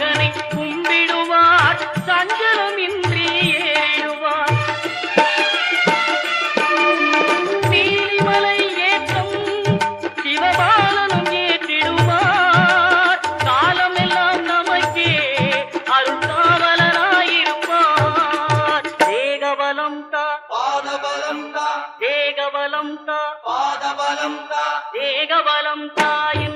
மகனை கும்பிடுவார். சஞ்சலமின்றி ஏறிடுவார் நீலிமலை ஏற்றம் சிவபாலனும் ஏற்றிடுவார். காலம் எல்லாம் நமக்கே அருள்காவலனாயிருப்பார் தேகபலம் தா தா தேகபலம் தா பாதபலம் தா தேகபலம் தாய்